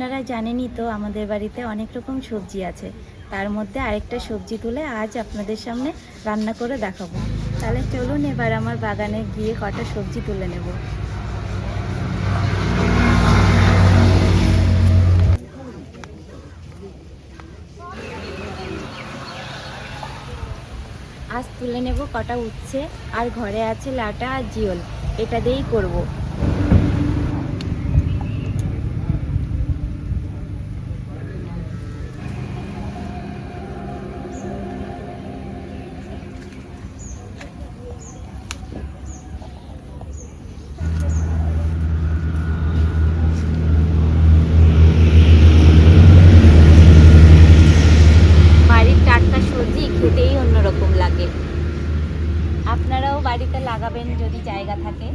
আপনারা জানেনই তো, আমাদের বাড়িতে অনেক রকম সবজি আছে। তার মধ্যে আরেকটা সবজি তুলে আজ আপনাদের সামনে রান্না করে দেখাবো। তাহলে চলুন এবার আমার বাগানে গিয়ে কটা সবজি তুলে নেব। আজ তুলে নেব কটা উচ্ছে, আর ঘরে আছে লাটা আর জিওল। এটা দিয়েই করব বাড়ির টাটকা সবজি খেতেই অন্যরকম লাগে আপনারাও বাড়িতে লাগাবেন যদি জায়গা থাকে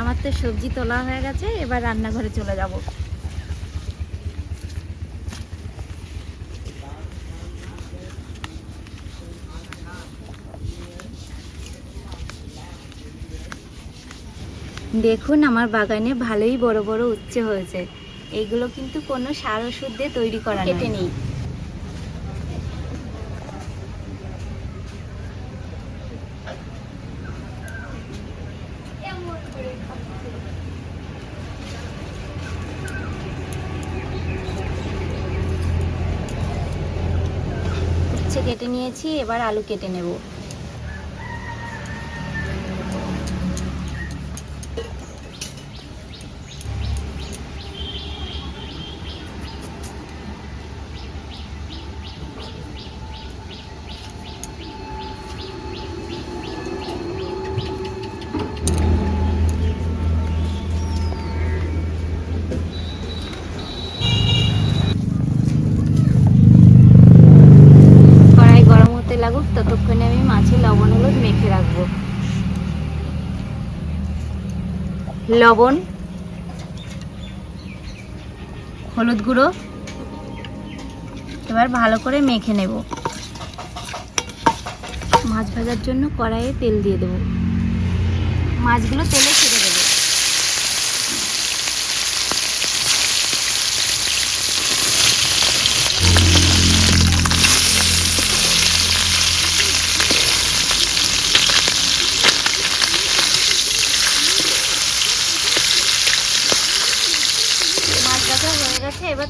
আমার তো সবজি তোলা হয়ে গেছে এবার রান্নাঘরে চলে যাব। দেখুন আমার বাগানে ভালোই বড় বড় উচ্ছে হয়েছে। এগুলো কিন্তু কোনো সার ওষুধ দিয়ে তৈরি করা কেটে নেই উচ্ছে কেটে নিয়েছি এবার আলু কেটে নেব কড়াই গরম হতে লাগুক, ততক্ষণে আমি মাছে লবণ হলুদ মেখে রাখব। লবণ, হলুদ গুঁড়ো, এবার ভালো করে মেখে নেব। মাছ ভাজার জন্য কড়াইয়ে তেল দিয়ে দেবো। মাছগুলো তেলে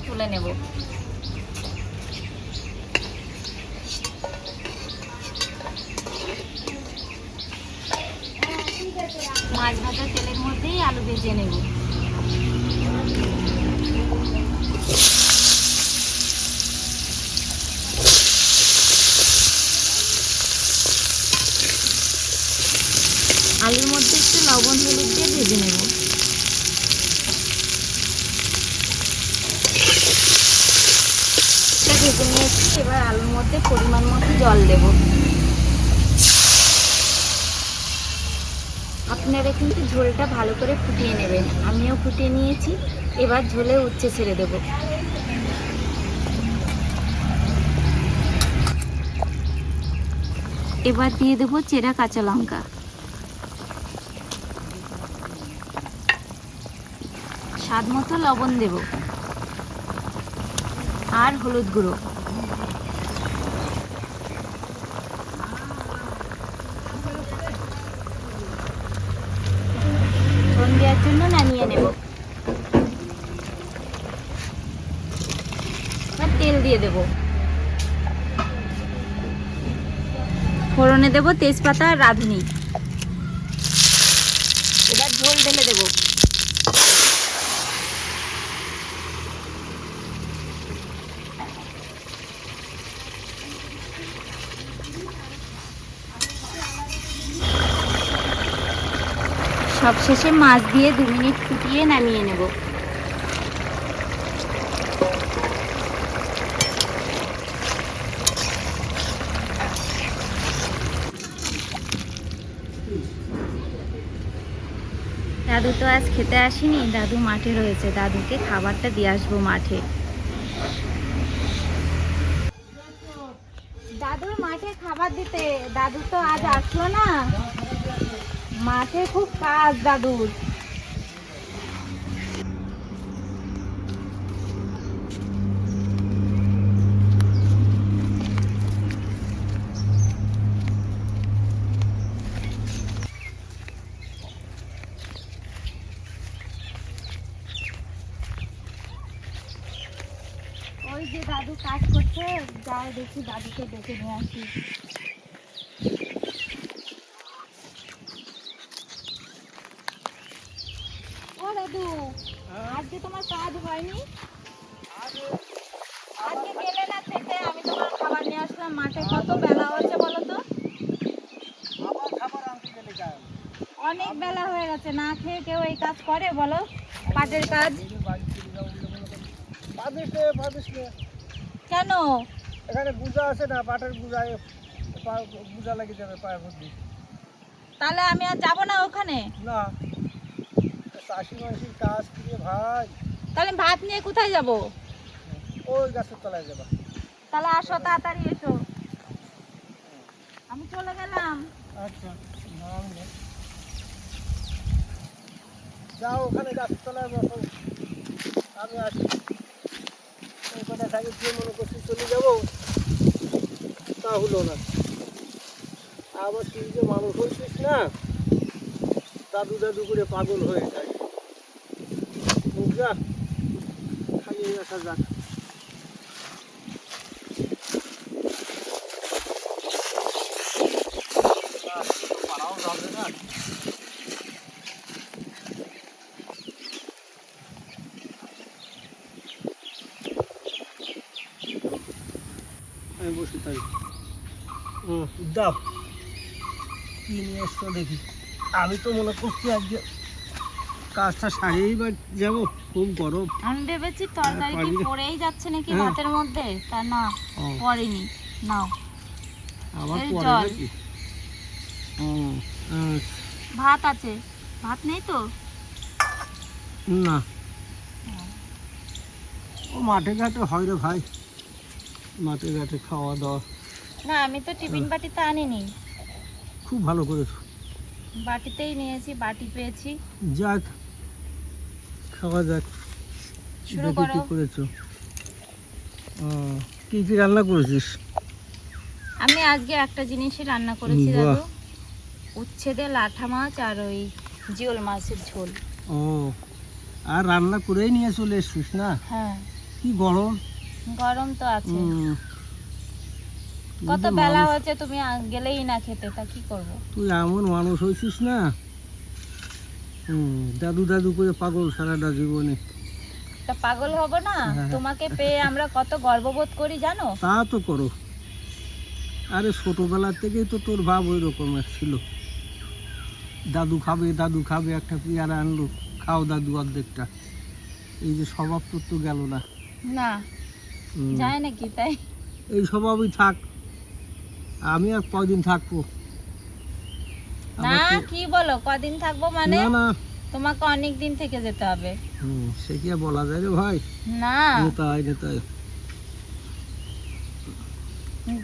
তুলে নেব মাছ ভাজা তেলের মধ্যেই আলু ভেজে নেব আলুর মধ্যে একটু লবণ হলুদ দিয়ে ভেজে নেব এটা ভেজে নিয়েছি এবার আলুর মধ্যে পরিমাণ মতো জল দেব। আপনারা কিন্তু ঝোলটা ভালো করে ফুটিয়ে নেবেন। আমিও ফুটিয়ে নিয়েছি। এবার ঝোলে উচ্ছে ছেড়ে দেব। এবার দিয়ে দেবো চেরা কাঁচা লঙ্কা। স্বাদ মতো লবণ দেবো। আর হলুদ গুঁড়ো ফোড়ন দেওয়ার আর তেল দিয়ে দেব। ফোড়নে দেব তেজপাতা রাঁধুনি এবার ঝোল ঢেলে দেবো সবশেষে মাছ দিয়ে দু মিনিট ফুটিয়ে নামিয়ে নেব। দাদু তো আজ খেতে আসেনি, দাদু মাঠে রয়েছে। দাদুকে খাবারটা দিয়ে আসব মাঠে। দাদুর মাঠে খাবার দিতে, দাদু তো আজ আসলো না। মাঠে খুব কাজ দাদুর ওই যে দাদু কাজ করছে যাই দেখি দাদুকে ডেকে নিয়ে আসি ও দাদু আজকে তোমার কাজ হয়নি? আজকে গেলে না খেতে আমি তোমার খাবার নিয়ে আসলাম। মাঠে কত বেলা হচ্ছে বলো তো? অনেক বেলা হয়ে গেছে না খেয়ে কেউ এই কাজ করে বলো? পাটের কাজ? কেন? এখানে পূজা আছে না পাটের পূজায় পূজা লেগে যাবে পায়ের মধ্যে। তাহলে আমি আর যাব না ওখানে? না। চাষি মাসির কাজ করে ভাই? তাহলে ভাত নিয়ে কোথায় যাব? ওই গাছের তলায় যাবা। তাহলে আসো তাড়াতাড়ি এসো। আমি চলে গেলাম। আচ্ছা যাও ওখানে গাছের তলায় বসো। আমি আসি। এই কথা থাকে যে মনে করছি চলে যাব তা হলো না। আবার তুই যে মানুষ হয়েছিস না দাদু দাদু করে পাগল হয়ে যায়। যা খালি আসা যাক। পাড়াও যাবে না আমি বসে থাকি হুম দাও কি নিয়ে এসছো দেখি। আমি তো মনে করছি আজকে কাজটা সারিয়েই বা যাব। খুব গরম। আমি ভেবেছি তরকারি কি পড়েই যাচ্ছে নাকি হ্যাঁ। ভাতের মধ্যে? তা না পড়েনি। নাও। আবার জল। নাকি। ভাত আছে। ভাত নেই তো? না। ও মাঠে ঘাটে হয় রে ভাই। মাঠে ঘাটে খাওয়া দাওয়া। না আমি তো টিফিন বাটিতে আনিনি। খুব ভালো করেছ। বাটিতেই নিয়েছি বাটি পেয়েছি। যাক খাওয়া যাক। দেখি কি। করেছ। ও, কি কি রান্না করেছিস? আমি আজকে একটা জিনিসই রান্না করেছি। দাদু। লাঠা মাছ আর ওই জিওল মাছের ঝোল। ও আর রান্না করেই নিয়ে চলে এসছিস না? হ্যাঁ। কি গরম? গরম তো আছে। কত বেলা হয়েছে তুমি গেলেই না খেতে তা কি করব? তুই এমন মানুষ হয়েছিস না হুম দাদু দাদু করে পাগল সারাটা জীবনে। তা পাগল হব না? হ্যাঁ। তোমাকে পেয়ে আমরা কত গর্ববোধ করি জানো? তা তো করো। আরে ছোটবেলা থেকেই তো তোর ভাব ওই রকমের ছিল। দাদু খাবে দাদু খাবে একটা পেয়ারা আনলো। খাও দাদু অর্ধেকটা। এই যে স্বভাব তোর তো গেল না। না। যায় নাকি তাই? এই স্বভাবই থাক। আমি আর কয়দিন থাকব? না কি বলো? কদিন থাকব মানে? না না। তোমাকে অনেক দিন থেকে যেতে হবে। হুম, সে কি বলা যায় রে ভাই? না। নেতাই নেতাই।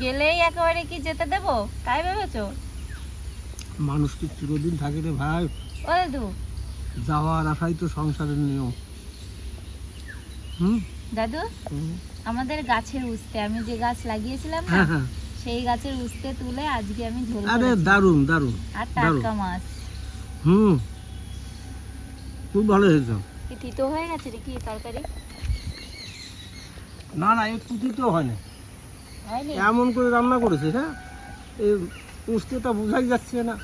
গেলেই একেবারে কি যেতে দেবো? তাই ভেবেছো? মানুষ কি চিরদিন থাকে রে ভাই। ও দাদু। যাওয়ার আশাই তো সংসারের নিয়ম। হুম? দাদু আমাদের গাছের উস্তে আমি যে গাছ লাগিয়েছিলাম না? হ্যাঁ হ্যাঁ। সেই গাছের উস্তে তুলে আজকে আমি ঝোল আরে। দারুণ দারুণ আর টাটকা মাছ। হুম খুব ভালো হয়েছে। কি তিতো হয়ে গেছে রে কি তরকারি? না না একটু হয় না হয়নি? এমন করে রান্না করেছে হ্যাঁ? এই উস্তেটা বোঝাই যাচ্ছে না।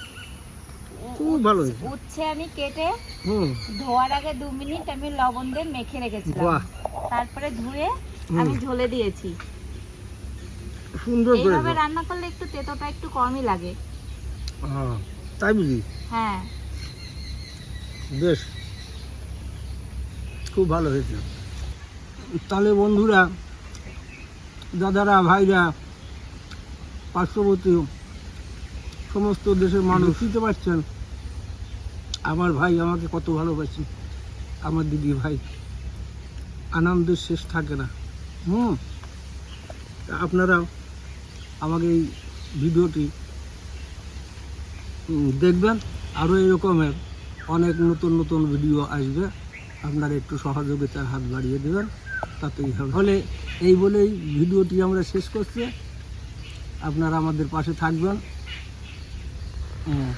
খুব ভালো হয়েছে। উচ্ছে আমি কেটে হুম। ধোয়ার আগে দু মিনিট আমি লবণ দিয়ে মেখে রেখেছিলাম। তারপরে ধুয়ে আমি ঝোলে দিয়েছি। সুন্দর করে এইভাবে রান্না করলে একটু তেতোটা একটু কমই লাগে। তাই বুঝি হ্যাঁ। বেশ। খুব ভালো হয়েছে। তাহলে বন্ধুরা দাদারা ভাইরা পার্শ্ববর্তী সমস্ত দেশের মানুষ শুনতে পারছেন আমার ভাই আমাকে কত ভালোবাসি। আমার দিদি ভাই আনন্দের শেষ থাকে না। হুম তা আপনারা আমাকে এই ভিডিওটি দেখবেন। আরও এরকমের অনেক নতুন নতুন ভিডিও আসবে। আপনারা একটু সহযোগিতার হাত বাড়িয়ে দেবেন। তাতেই হবে। ফলে এই বলেই ভিডিওটি আমরা শেষ করছি। আপনারা আমাদের পাশে থাকবেন। হুম।